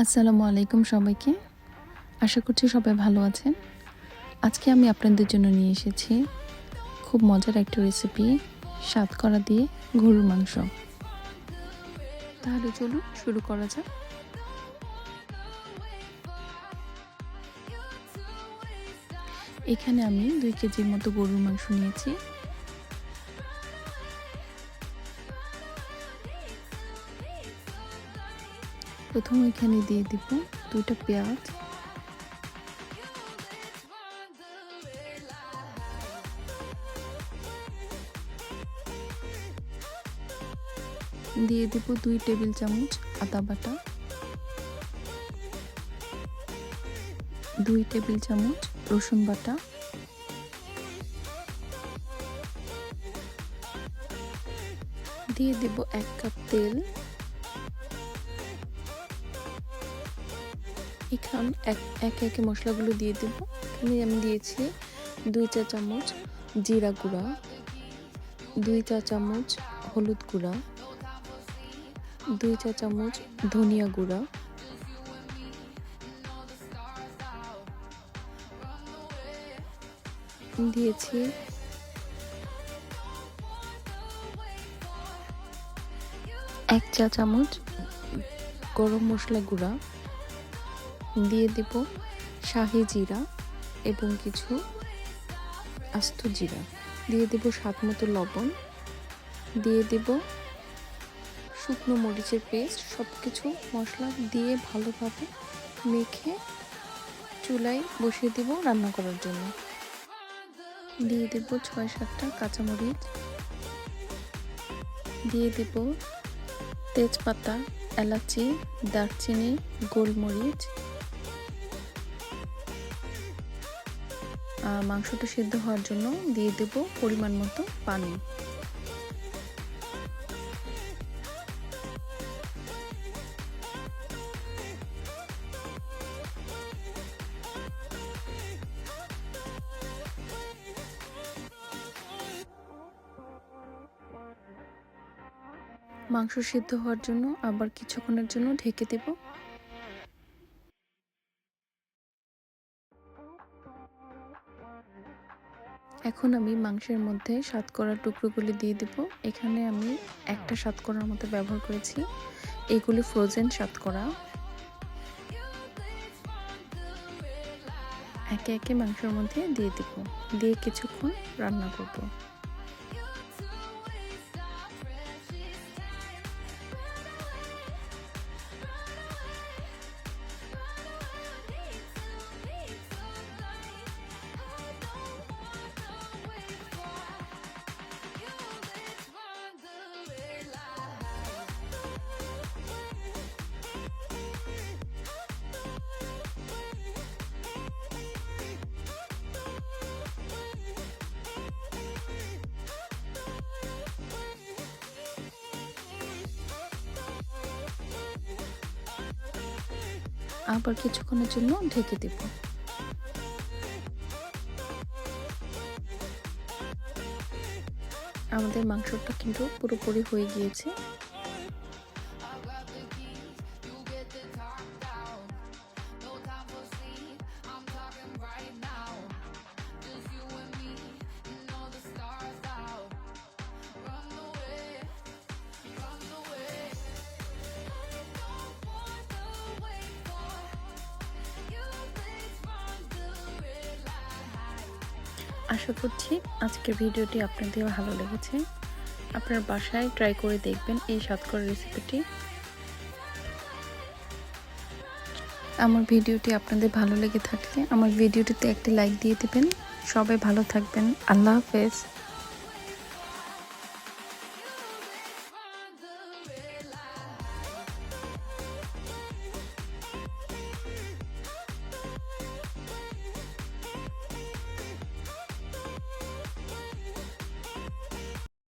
আসসালামু আলাইকুম সবাইকে। আশা করছি সবাই ভালো আছেন। আজকে আমি আপনাদের জন্য নিয়ে এসেছি খুব মজার একটা রেসিপি স্বাদ করা দিয়ে গরুর মাংস। তাহলে চলুন শুরু করা যাক। এখানে আমি দুই কেজির মতো গরুর মাংস নিয়েছি। প্রথম এখানে দিয়ে দিব দুইটা পেঁয়াজ। দিয়ে দেব দুই টেবিল চামচ আদা বাটা। দুই টেবিল চামচ রসুন বাটা। দিয়ে দেব এক কাপ তেল। এখান এক একে মশলাগুলো দিয়ে দেব। এখানে আমি দিয়েছি দুই চা চামচ জিরা গুঁড়া, দুই চা চামচ হলুদ গুঁড়া, দুই চা চামচ ধনিয়া গুঁড়া, দিয়েছি এক চা চামচ গরম মশলা গুঁড়া দিয়ে দেব শাহি জিরা এবং কিছু আস্ত জিরা। দিয়ে দেব স্বাদ মতো লবণ। দিয়ে দেব শুকনো মরিচের পেস্ট সব কিছু মশলা দিয়ে ভালোভাবে মেখে চুলায় বসিয়ে দেব রান্না করার জন্য। দিয়ে দেব ছয় সাতটা কাঁচামরিচ। দিয়ে দেব তেজপাতা, এলাচি, দারচিনি, গোলমরিচ মাংসটা সেদ্ধ হওয়ার জন্য দিয়ে দেব পরিমাণ মতো পানি। মাংস সিদ্ধ হওয়ার জন্য আবার কিছুক্ষণের জন্য ঢেকে দেব। এখন আমি মাংসের মধ্যে করার টুকরোগুলি দিয়ে দেব। এখানে আমি একটা করার মতো ব্যবহার করেছি। এইগুলি ফ্রোজেন করা একে একে মাংসের মধ্যে দিয়ে দেব। দিয়ে কিছুক্ষণ রান্না করব। আবার কিছুক্ষণের জন্য ঢেকে দেব। আমাদের মাংসটা কিন্তু পুরোপুরি হয়ে গিয়েছে। আশা করছি আজকের ভিডিওটি আপনাদের ভালো লেগেছে। আপনার বাসায় ট্রাই করে দেখবেন এই সাতকর রেসিপিটি আমার ভিডিওটি আপনাদের ভালো লেগে থাকলে আমার ভিডিওটিতে একটি লাইক দিয়ে দেবেন। সবাই ভালো থাকবেন। আল্লাহ হাফেজ।